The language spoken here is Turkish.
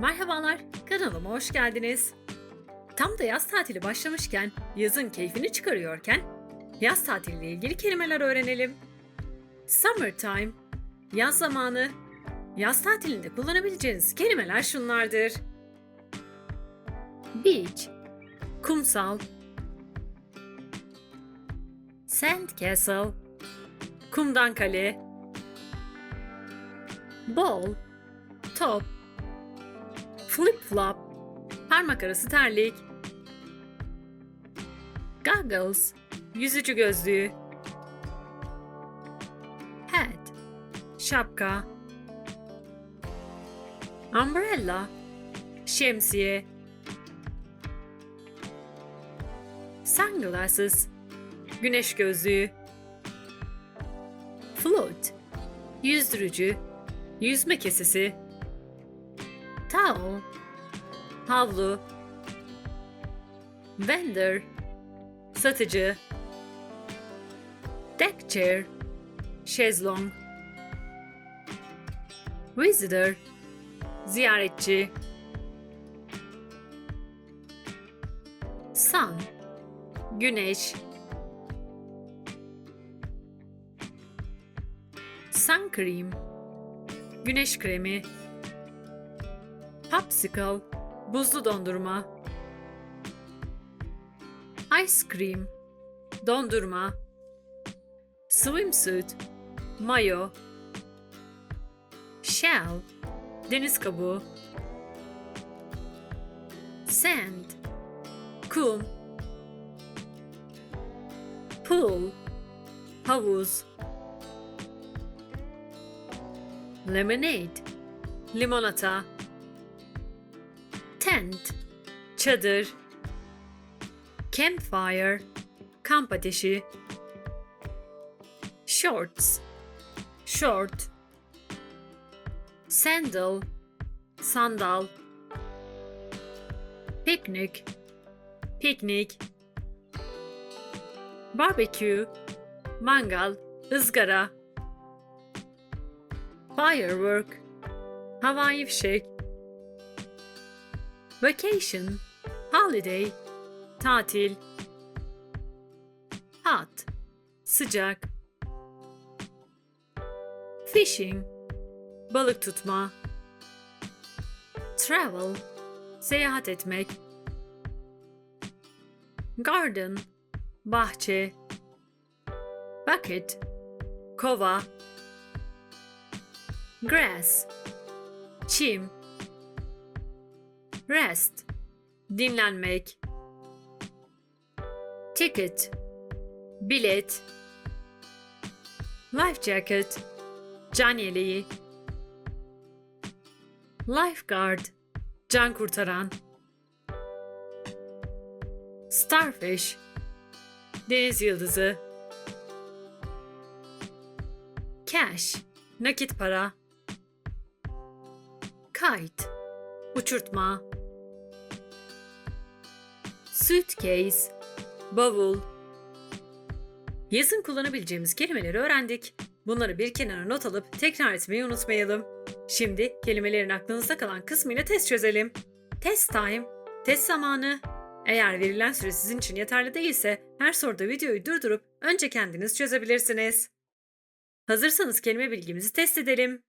Merhabalar, kanalıma hoş geldiniz. Tam da yaz tatili başlamışken, yazın keyfini çıkarıyorken, yaz tatiliyle ilgili kelimeler öğrenelim. Summertime, yaz zamanı. Yaz tatilinde kullanabileceğiniz kelimeler şunlardır. Beach, kumsal. Sand castle, kumdan kale. Ball, top. Flip flop, parmak arası terlik. Goggles, yüzücü gözlüğü. Hat, şapka. Umbrella, şemsiye. Sunglasses, güneş gözlüğü. Float, yüzdürücü, yüzme kesesi. Towel, havlu. Vendor, satıcı. Deck chair, şezlong. Visitor, ziyaretçi. Sun, güneş. Sun cream, güneş kremi. Popsicle, buzlu dondurma. Ice cream, dondurma. Swimsuit, mayo. Shell, deniz kabuğu. Sand, kum. Pool, havuz. Lemonade, limonata. Tent, çadır. Campfire, kamp ateşi. Shorts, short. Sandal, sandal. Picnic, piknik. Barbecue, mangal, ızgara. Firework, havai fişek. Vacation, holiday, tatil. Hot, sıcak. Fishing, balık tutma. Travel, seyahat etmek. Garden, bahçe. Bucket, kova. Grass, çim. Rest, dinlenmek. Ticket, bilet. Life jacket, can yeleği. Lifeguard, can kurtaran. Starfish, deniz yıldızı. Cash, nakit para. Kite, uçurtma. Suitcase, bavul. Yazın kullanabileceğimiz kelimeleri öğrendik. Bunları bir kenara not alıp tekrar etmeyi unutmayalım. Şimdi kelimelerin aklınızda kalan kısmıyla test çözelim. Test time, test zamanı. Eğer verilen süre sizin için yeterli değilse her soruda videoyu durdurup önce kendiniz çözebilirsiniz. Hazırsanız kelime bilgimizi test edelim.